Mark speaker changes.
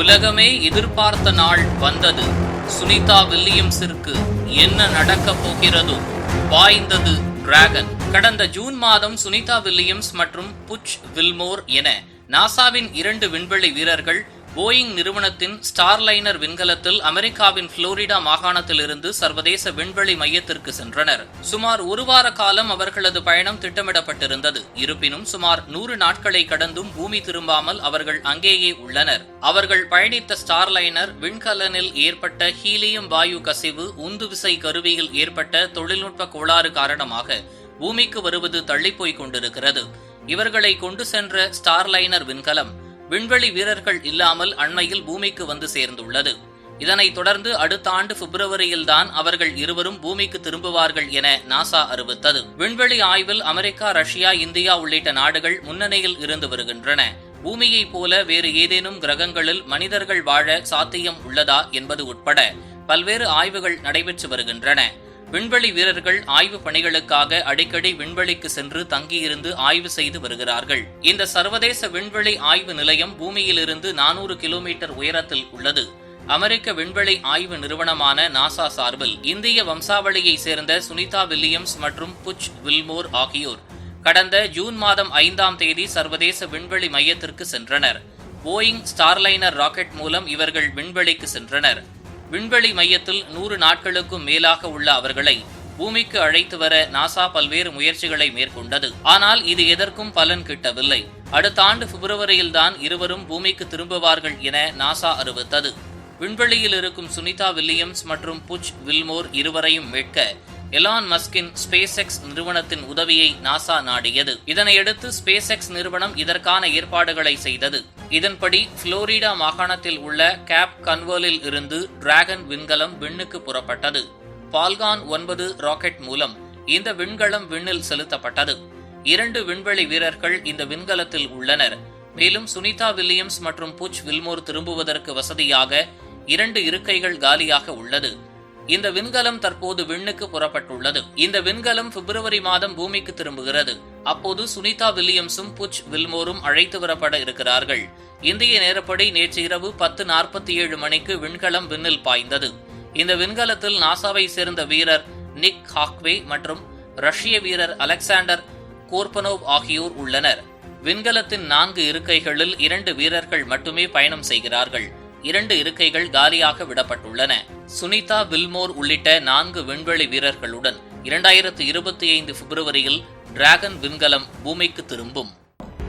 Speaker 1: உலகமே எதிர்பார்த்த நாள் வந்தது. சுனிதா வில்லியம்ஸிற்கு என்ன நடக்கப் போகிறதோ பாய்ந்தது டிராகன். கடந்த ஜூன் மாதம் சுனிதா வில்லியம்ஸ் மற்றும் புச் வில்மோர் என நாசாவின் இரண்டு விண்வெளி வீரர்கள் போயிங் நிறுவனத்தின் ஸ்டார்லைனர் விண்கலத்தில் அமெரிக்காவின் புளோரிடா மாகாணத்திலிருந்து சர்வதேச விண்வெளி மையத்திற்கு சென்றனர். சுமார் ஒரு வார காலம் அவர்களது பயணம் திட்டமிடப்பட்டிருந்தது. இருப்பினும் சுமார் நூறு நாட்களை கடந்தும் பூமி திரும்பாமல் அவர்கள் அங்கேயே உள்ளனர். அவர்கள் பயணித்த ஸ்டார்லைனர் விண்கலனில் ஏற்பட்ட ஹீலியம் வாயு கசிவு உந்துவிசை கருவியில் ஏற்பட்ட தொழில்நுட்ப கோளாறு காரணமாக பூமிக்கு வருவது தள்ளிப்போய்க் கொண்டிருக்கிறது. இவர்களை கொண்டு சென்ற ஸ்டார்லைனர் விண்கலம் விண்வெளி வீரர்கள் இல்லாமல் அண்மையில் பூமிக்கு வந்து சேர்ந்துள்ளது. இதனைத் தொடர்ந்து அடுத்த ஆண்டு பிப்ரவரியில்தான் அவர்கள் இருவரும் பூமிக்கு திரும்புவார்கள் என நாசா அறிவித்தது. விண்வெளி ஆய்வில் அமெரிக்கா ரஷ்யா இந்தியா உள்ளிட்ட நாடுகள் முன்னணியில் இருந்து வருகின்றன. பூமியைப் போல வேறு ஏதேனும் கிரகங்களில் மனிதர்கள் வாழ சாத்தியம் உள்ளதா என்பது உட்பட பல்வேறு ஆய்வுகள் நடைபெற்று வருகின்றன. விண்வெளி வீரர்கள் ஆய்வு பணிகளுக்காக அடிக்கடி விண்வெளிக்கு சென்று தங்கியிருந்து ஆய்வு செய்து வருகிறார்கள். இந்த சர்வதேச விண்வெளி ஆய்வு நிலையம் பூமியிலிருந்து நானூறு கிலோமீட்டர் உயரத்தில் உள்ளது. அமெரிக்க விண்வெளி ஆய்வு நிறுவனமான நாசா சார்பில் இந்திய வம்சாவளியை சேர்ந்த சுனிதா வில்லியம்ஸ் மற்றும் புச் வில்மோர் ஆகியோர் கடந்த ஜூன் மாதம் ஐந்தாம் தேதி சர்வதேச விண்வெளி மையத்திற்கு சென்றனர். போயிங் ஸ்டார்லைனர் ராக்கெட் மூலம் இவர்கள் விண்வெளிக்கு சென்றனர். விண்வெளி மையத்தில் நூறு நாட்களுக்கும் மேலாக உள்ள அவர்களை பூமிக்கு அழைத்து வர நாசா பல்வேறு முயற்சிகளை மேற்கொண்டது. ஆனால் இது எதற்கும் பலன் கிட்டவில்லை. அடுத்த ஆண்டு பிப்ரவரியில்தான் இருவரும் பூமிக்கு திரும்புவார்கள் என நாசா அறிவித்தது. விண்வெளியில் இருக்கும் சுனிதா வில்லியம்ஸ் மற்றும் புச் வில்மோர் இருவரையும் மீட்க எலான் மஸ்கின் ஸ்பேஸ் எக்ஸ் நிறுவனத்தின் உதவியை நாசா நாடியது. இதனையடுத்து ஸ்பேஸ் எக்ஸ் நிறுவனம் இதற்கான ஏற்பாடுகளை செய்தது. இதன்படி புளோரிடா மாகாணத்தில் உள்ள கேப் கன்வர்லில் இருந்து டிராகன் விண்கலம் விண்ணுக்கு புறப்பட்டது. பால்கான் ஒன்பது ராக்கெட் மூலம் இந்த விண்கலம் விண்ணில் செலுத்தப்பட்டது. இரண்டு விண்வெளி வீரர்கள் இந்த விண்கலத்தில் உள்ளனர். மேலும் சுனிதா வில்லியம்ஸ் மற்றும் புச் வில்மோர் திரும்புவதற்கு வசதியாக இரண்டு இருக்கைகள் காலியாக உள்ளது. இந்த விண்கலம் தற்போது விண்ணுக்கு புறப்பட்டுள்ளது. இந்த விண்கலம் பிப்ரவரி மாதம் பூமிக்கு திரும்புகிறது. அப்போது சுனிதா வில்லியம்ஸும் புச் வில்மோரும் அழைத்து வரப்பட இருக்கிறார்கள். இந்திய நேரப்படி நேற்று இரவு பத்து நாற்பத்தி ஏழு மணிக்கு விண்கலம் விண்ணில் பாய்ந்தது. இந்த விண்கலத்தில் நாசாவை சேர்ந்த வீரர் நிக் ஹாக்வே மற்றும் ரஷ்ய வீரர் அலெக்சாண்டர் கோர்பனோவ் ஆகியோர் உள்ளனர். விண்கலத்தின் நான்கு இருக்கைகளில் இரண்டு வீரர்கள் மட்டுமே பயணம் செய்கிறார்கள். இரண்டு இருக்கைகள் காலியாக விடப்பட்டுள்ளன. சுனிதா வில்மோர் உள்ளிட்ட நான்கு விண்வெளி வீரர்களுடன் இரண்டாயிரத்து இருபத்தி ஐந்து பிப்ரவரியில் டிராகன் விண்கலம் பூமிக்கு திரும்பும்.